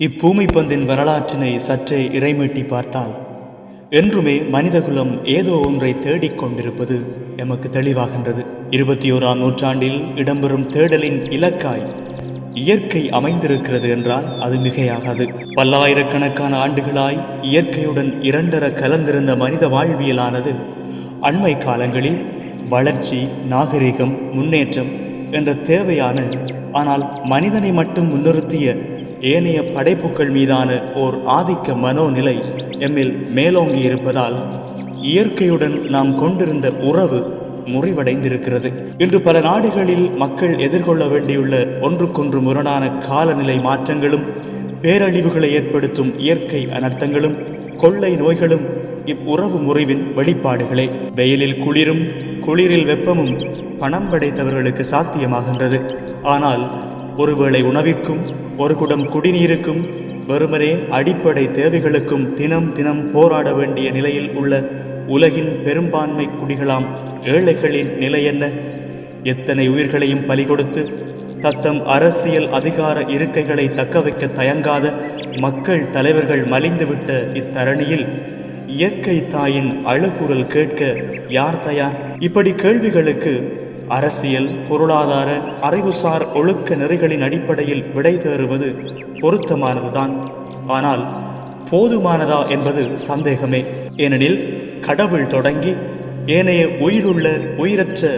இப்பூமி பந்தின் வரலாற்றினை சற்றே இறைமீட்டி பார்த்தால் என்றுமே மனிதகுலம் ஏதோ ஒன்றை தேடிக் கொண்டிருப்பது எமக்கு தெளிவாகின்றது. இருபத்தி ஓராம் நூற்றாண்டில் இடம்பெறும் தேடலின் இலக்காய் இயற்கை அமைந்திருக்கிறது என்றால் அது மிகையாகாது. பல்லாயிரக்கணக்கான ஆண்டுகளாய் இயற்கையுடன் இரண்டர கலந்திருந்த மனித வாழ்வியலானது அண்மை காலங்களில் வளர்ச்சி நாகரிகம் முன்னேற்றம் என்ற தேவையான ஆனால் மனிதனை மட்டும் முன்னிறுத்திய ஏனைய படைப்புக்கள் மீதான ஓர் ஆதிக்க மனோநிலை எம்மில் மேலோங்கி இருப்பதால் இயற்கையுடன் நாம் கொண்டிருந்த உறவு முறிவடைந்திருக்கிறது. இன்று பல நாடுகளில் மக்கள் எதிர்கொள்ள வேண்டியுள்ள ஒன்றுக்கொன்று முரணான காலநிலை மாற்றங்களும் பேரழிவுகளை ஏற்படுத்தும் இயற்கை அனர்த்தங்களும் கொள்ளை நோய்களும் இவ்வுறவு முறிவின் வெளிப்பாடுகளே. வெயிலில் குளிரும் குளிரில் வெப்பமும் பணம் படைத்தவர்களுக்கு சாத்தியமாகின்றது. ஆனால் ஒருவேளை உணவிற்கும் ஒரு குடம் குடிநீருக்கும் வெறுமனே அடிப்படை தேவைகளுக்கும் தினம் தினம் போராட வேண்டிய நிலையில் உள்ள உலகின் பெரும்பான்மை குடிகளாம் ஏழைகளின் நிலை என்ன எத்தனை உயிர்களையும் பலி கொடுத்து தத்தம் அரசியல் அதிகார இருக்கைகளை தக்கவைக்க தயங்காத மக்கள் தலைவர்கள் மலிந்துவிட்ட இத்தரணியில் இயற்கை தாயின் அழுகுரல் கேட்க யார் தயார்? இப்படி கேள்விகளுக்கு அரசியல் பொருளாதார அறிவுசார் ஒழுக்க நெறிகளின் அடிப்படையில் விடை தேறுவது பொருத்தமானதுதான். ஆனால் போதுமானதா என்பது சந்தேகமே. ஏனெனில் கடவுள் தொடங்கி ஏனைய உயிருள்ள உயிரற்ற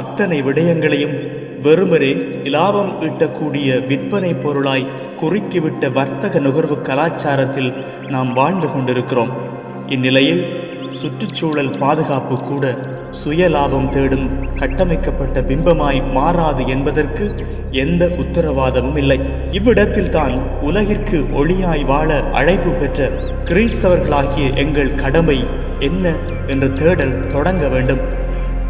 அத்தனை விடயங்களையும் வெறுமரே லாபம் ஈட்டக்கூடிய விற்பனை பொருளாய் குறுக்கிவிட்ட வர்த்தக நுகர்வு கலாச்சாரத்தில் நாம் வாழ்ந்து கொண்டிருக்கிறோம். இந்நிலையில் சுற்றுச்சூழல் பாதுகாப்பு கூட சுய லாபம் தேடும் கட்டமைக்கப்பட்ட பிம்பமாய் மாறாது என்பதற்கு எந்த உத்தரவாதமும் இல்லை. இவ்விடத்தில் தான் உலகிற்கு ஒளியாய் வாழ அழைப்பு பெற்ற கிறிஸ்தவர்களாகிய எங்கள் கடமை என்ன என்ற தேடல் தொடங்க வேண்டும்.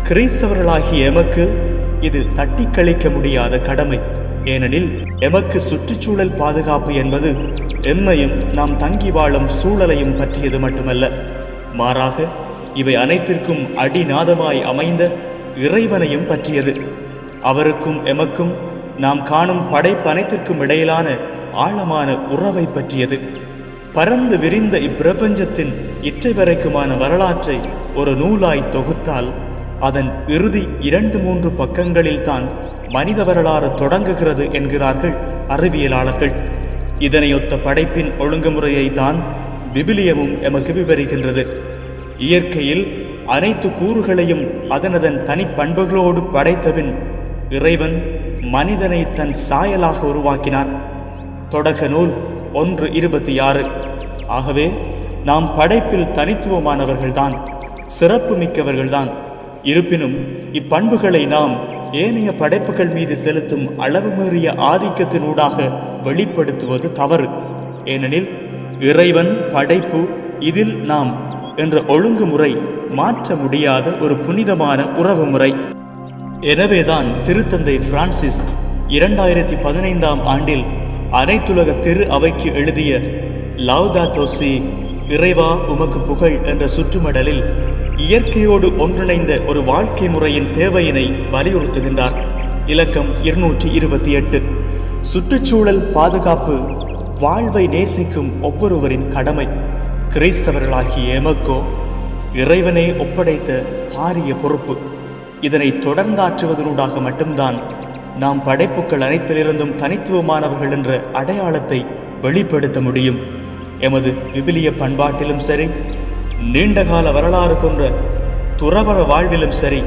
கிறிஸ்தவர்களாகிய எமக்கு இது தட்டி கழிக்க முடியாத கடமை. ஏனெனில் எமக்கு சுற்றுச்சூழல் பாதுகாப்பு என்பது எம்மையும் நாம் தங்கி வாழும் சூழலையும் பற்றியது மட்டுமல்ல. மாறாக இவை அனைத்திற்கும் அடிநாதமாய் அமைந்த இறைவனையும் பற்றியது. அவருக்கும் எமக்கும் நாம் காணும் படைப்பனைத்திற்கும் இடையிலான ஆழமான உறவை பற்றியது. பரந்து விரிந்த இப்பிரபஞ்சத்தின் இற்றை வரைக்குமான வரலாற்றை ஒரு நூலாய் தொகுத்தால் அதன் இறுதி இரண்டு மூன்று பக்கங்களில்தான் மனித வரலாறு தொடங்குகிறது என்கிறார்கள் அறிவியலாளர்கள். இதனையொத்த படைப்பின் ஒழுங்குமுறையை தான் விபிலியமும் எமக்கு விவரிக்கின்றது. இயற்கையில் அனைத்து கூறுகளையும் அதனதன் தனிப்பண்புகளோடு படைத்தபின் இறைவன் மனிதனை தன் சாயலாக உருவாக்கினார். தொடக்க நூல் ஒன்று இருபத்தி ஆறு ஆகவே நாம் படைப்பில் தனித்துவமானவர்கள்தான் சிறப்பு மிக்கவர்கள்தான் இருப்பினும் இப்பண்புகளை நாம் ஏனைய படைப்புகள் மீது செலுத்தும் அளவு மீறிய ஆதிக்கத்தினூடாக வெளிப்படுத்துவது தவறு. ஏனெனில் இறைவன் படைப்பு இதில் நாம் என்ற ஒழுங்குமுறை மாற்ற முடியாத ஒரு புனிதமான உறவு முறை எனவேதான் திருத்தந்தை பிரான்சிஸ் இரண்டாயிரத்தி பதினைந்தாம் ஆண்டில் அனைத்துலக திரு அவைக்கு எழுதிய லவ்தா தோசி இறைவா உமக்கு புகழ் என்ற சுற்றுமடலில் இயற்கையோடு ஒன்றிணைந்த ஒரு வாழ்க்கை முறையின் தேவையினை வலியுறுத்துகின்றார். இலக்கம் இருநூற்றி இருபத்தி எட்டு சுற்றுச்சூழல் பாதுகாப்பு வாழ்வை நேசிக்கும் ஒவ்வொருவரின் கடமை. கிறிஸ்தவர்களாகிய எமக்கோ இறைவனை ஒப்படைத்த பாரிய பொறுப்பு. இதனை தொடர்ந்தாற்றுவதனூடாக மட்டும்தான் நாம் படைப்புக்கள் அனைத்திலிருந்தும் தனித்துவமானவர்கள் என்ற அடையாளத்தை வெளிப்படுத்த முடியும். எமது விபிலிய பண்பாட்டிலும் சரி நீண்டகால வரலாறு கொன்ற துறவர வாழ்விலும் சரி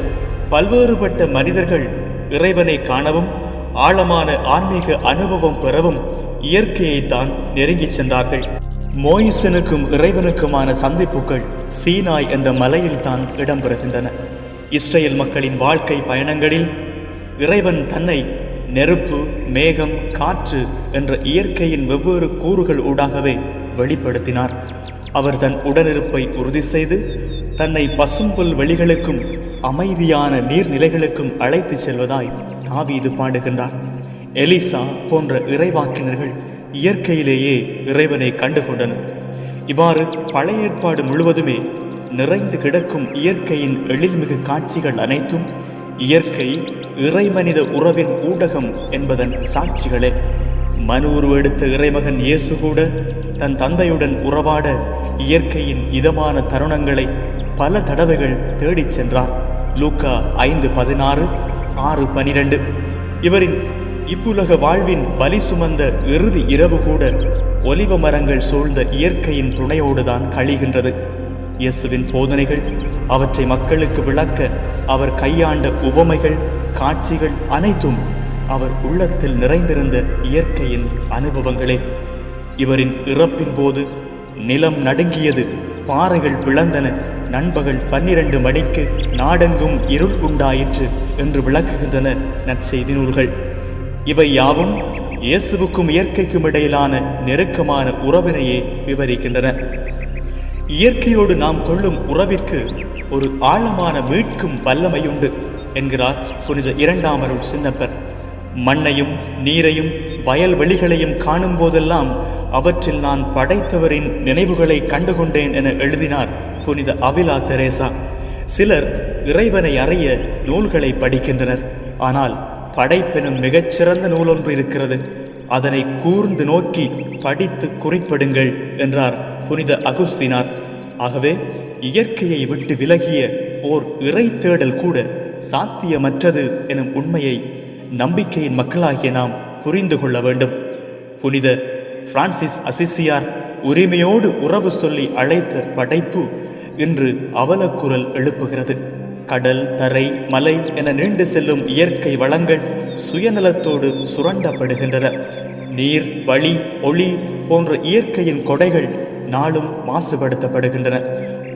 பல்வேறுபட்ட மனிதர்கள் இறைவனை காணவும் ஆழமான ஆன்மீக அனுபவம் பெறவும் இயற்கையை தான் நெருங்கிச் சென்றார்கள். மோயிசனுக்கும் இறைவனுக்குமான சந்திப்புகள் சீனாய் என்ற மலையில்தான் இடம்பெறுகின்றன. இஸ்ரேல் மக்களின் வாழ்க்கை பயணங்களில் இறைவன் தன்னை நெருப்பு மேகம் காற்று என்ற இயற்கையின் வெவ்வேறு கூறுகள் ஊடாகவே வெளிப்படுத்தினார். அவர் தன் உடனிருப்பை உறுதி செய்து தன்னை பசும்புல் வெளிகளுக்கும் அமைதியான நீர்நிலைகளுக்கும் அழைத்துச் செல்வதாய் தாவீது பாடுகின்றார். எலிசா போன்ற இறைவாக்கினர்கள் இயற்கையிலேயே இறைவனை கண்டுகொண்டனர். இவ்வாறு பழைய ஏற்பாடு முழுவதுமே நிறைந்து கிடக்கும் இயற்கையின் எழில்மிகு காட்சிகள் அனைத்தும் இயற்கை இறைமனித உறவின் ஊடகம் என்பதன் சாட்சிகளே. மனு உருவெடுத்த இறைமகன் இயேசு கூட தன் தந்தையுடன் உறவாட இயற்கையின் இதமான தருணங்களை பல தடவைகள் தேடிச் சென்றார். லூக்கா ஐந்து பதினாறு ஆறு பனிரெண்டு. இவரின் இவ்வுலக வாழ்வின் பலி சுமந்த இறுதி இரவு கூட ஒலிவ மரங்கள் சூழ்ந்த இயற்கையின் துணையோடுதான் கழிகின்றது. இயேசுவின் போதனைகள் அவற்றை மக்களுக்கு விளக்க அவர் கையாண்ட உவமைகள் காட்சிகள் அனைத்தும் அவர் உள்ளத்தில் நிறைந்திருந்த இயற்கையின் அனுபவங்களே. இவரின் இறப்பின் போது நிலம் நடுங்கியது பாறைகள் பிளந்தன நண்பகல் பன்னிரண்டு மணிக்கு நாடெங்கும் இருள் உண்டாயிற்று என்று விளக்குகின்றன நற்செய்தி நூல்கள். இவை யாவும் இயேசுவுக்கும் இயற்கைக்கும் இடையிலான நெருக்கமான உறவினையே விவரிக்கின்றன. இயற்கையோடு நாம் கொள்ளும் உறவிற்கு ஒரு ஆழமான மீட்கும் வல்லமையுண்டு என்கிறார் புனித இரண்டாம் அருள் சின்னப்பர். மண்ணையும் நீரையும் வயல்வெளிகளையும் காணும் போதெல்லாம் அவற்றில் நான் படைத்தவரின் நினைவுகளை கண்டுகொண்டேன் என எழுதினார் புனித அவிலா தெரேசா. சிலர் இறைவனை அறிய நூல்களை படிக்கின்றனர். ஆனால் படைப்பெனும் மிகச்சிறந்த நூலொன்று இருக்கிறது. அதனை கூர்ந்து நோக்கி படித்து குறிப்பிடுங்கள் என்றார் புனித அகுஸ்தினார். ஆகவே இயற்கையை விட்டு விலகிய ஓர் இறை தேடல் கூட சாத்தியமற்றது எனும் உண்மையை நம்பிக்கையின் மக்களாகிய நாம் புரிந்து கொள்ள வேண்டும். புனித பிரான்சிஸ் அசிசியார் உரிமையோடு உறவு சொல்லி அழைத்த படைப்பு இன்று அவலக்குரல் எழுப்புகிறது. கடல் தரை மலை என நீண்டு செல்லும் இயற்கை வளங்கள் சுயநலத்தோடு சுரண்டப்படுகின்றன. நீர் வழி ஒளி போன்ற இயற்கையின் கொடைகள் நாளும் மாசுபடுத்தப்படுகின்றன.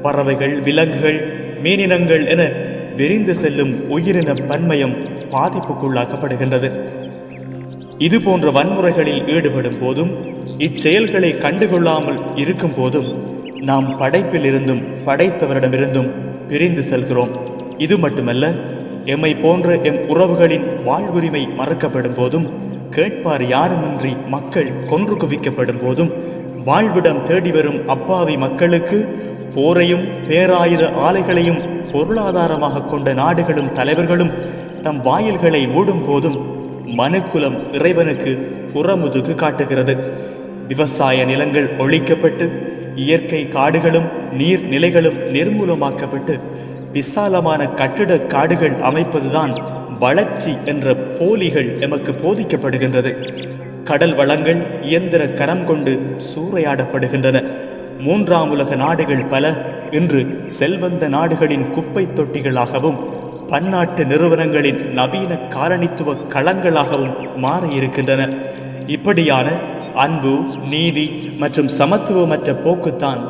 பறவைகள் விலங்குகள் மீனினங்கள் என விரிந்து செல்லும் உயிரின பன்மயம் பாதிப்புக்குள்ளாக்கப்படுகின்றது. இது போன்ற வன்முறைகளில் ஈடுபடும் போதும் இச்செயல்களை கண்டுகொள்ளாமல் இருக்கும் போதும் நாம் படைப்பிலிருந்தும் படைத்தவரிடமிருந்தும் பிரிந்து செல்கிறோம். இது மட்டுமல்ல எம்மை போன்ற எம் உறவுகளின் வாழ்வுரிமை மறக்கப்படும் போதும் கேட்பார் யாருமின்றி மக்கள் கொன்று குவிக்கப்படும் போதும் வாழ்விடம் தேடி வரும் அப்பாவி மக்களுக்கு போரையும் பேராயுத ஆலைகளையும் பொருளாதாரமாக கொண்ட நாடுகளும் தலைவர்களும் தம் வாயில்களை மூடும் போதும் மனுக்குலம் இறைவனுக்கு புறமுதுகு காட்டுகிறது. விவசாய நிலங்கள் ஒழிக்கப்பட்டு இயற்கை காடுகளும் நீர்நிலைகளும் நிர்மூலமாக்கப்பட்டு விசாலமான கட்டிட காடுகள் அமைப்பதுதான் வளர்ச்சி என்ற போலிகள் எமக்கு போதிக்கப்படுகின்றது. கடல் வளங்கள் இயந்திர கரம் கொண்டு சூறையாடப்படுகின்றன. மூன்றாம் உலக நாடுகள் பல இன்று செல்வந்த நாடுகளின் குப்பை தொட்டிகளாகவும் பன்னாட்டு நிறுவனங்களின் நவீன காலனித்துவ களங்களாகவும் மாறியிருக்கின்றன. இப்படியான அன்பு நீதி மற்றும் சமத்துவமற்ற போக்குத்தான்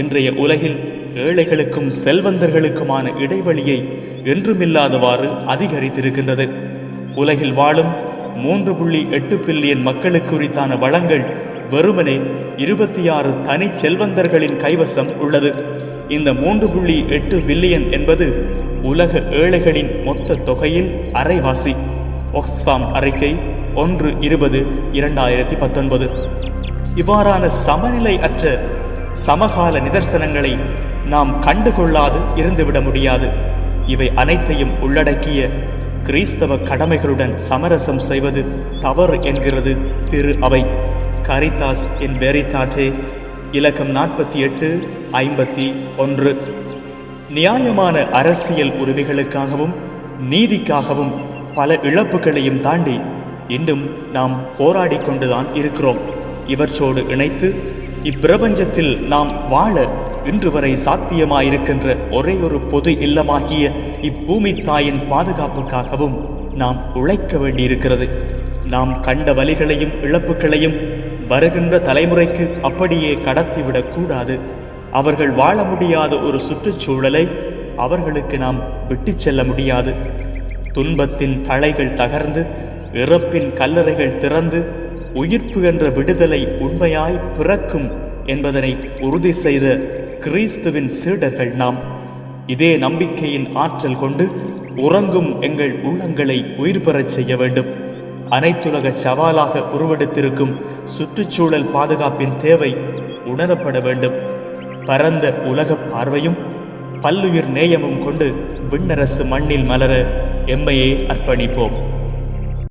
இன்றைய உலகில் ஏழைகளுக்கும் செல்வந்தர்களுக்குமான இடைவெளியை என்றுமில்லாதவாறு அதிகரித்திருக்கின்றது. உலகில் வாழும் மூன்று புள்ளி எட்டு பில்லியன் மக்களுக்கு உரித்தான வளங்கள் வெறுமனே இருபத்தி ஆறு தனி செல்வந்தர்களின் கைவசம் உள்ளது. இந்த மூன்று புள்ளி எட்டு பில்லியன் என்பது உலக ஏழைகளின் மொத்த தொகையில் அரைவாசி. ஒக்ஸ்ஃபாம் அறிக்கை ஒன்று இருபது இரண்டாயிரத்தி பத்தொன்பது. இவ்வாறான சமநிலை அற்ற சமகால நிதர்சனங்களை நாம் கண்டுகொள்ளாது இருந்துவிட முடியாது. இவை அனைத்தையும் உள்ளடக்கிய கிறிஸ்தவ கடமைகளுடன் சமரசம் செய்வது தவறு என்கிறது. திரு அவை. கரிதாஸ் இன் வெரிதாட்டே இலக்கம் நாற்பத்தி எட்டு ஐம்பத்தி ஒன்று. நியாயமான அரசியல் உரிமைகளுக்காகவும் நீதிக்காகவும் பல இழப்புகளையும் தாண்டி இன்னும் நாம் போராடி கொண்டுதான் இருக்கிறோம். இவற்றோடு இணைத்து இப்பிரபஞ்சத்தில் நாம் வாழ இன்று வரை சாத்தியமாயிருக்கின்ற ஒரே ஒரு பொது இல்லமாகிய இப்பூமி தாயின் பாதுகாப்புக்காகவும் நாம் உழைக்க வேண்டியிருக்கிறது. நாம் கண்ட வலிகளையும் இழப்புகளையும் வருகின்ற தலைமுறைக்கு அப்படியே கடத்திவிடக் கூடாது. அவர்கள் வாழ முடியாத ஒரு சுற்றுச்சூழலை அவர்களுக்கு நாம் விட்டுச் செல்ல முடியாது. துன்பத்தின் தலைகள் தகர்ந்து இறப்பின் கல்லறைகள் திறந்து உயிர்ப்பு என்ற விடுதலை உண்மையாய் பிறக்கும் என்பதனை உறுதி செய்த கிறிஸ்துவின் சீடர்கள் நாம். இதே நம்பிக்கையின் ஆற்றல் கொண்டு உறங்கும் எங்கள் உள்ளங்களை உயிர் பெறச் செய்ய வேண்டும். அனைத்துலக சவாலாக உருவெடுத்திருக்கும் சுற்றுச்சூழல் பாதுகாப்பின் தேவை உணரப்பட வேண்டும். பரந்த உலக பார்வையும் பல்லுயிர் நேயமும் கொண்டு விண்ணரசு மண்ணில் மலர எம்மையே அர்ப்பணிப்போம்.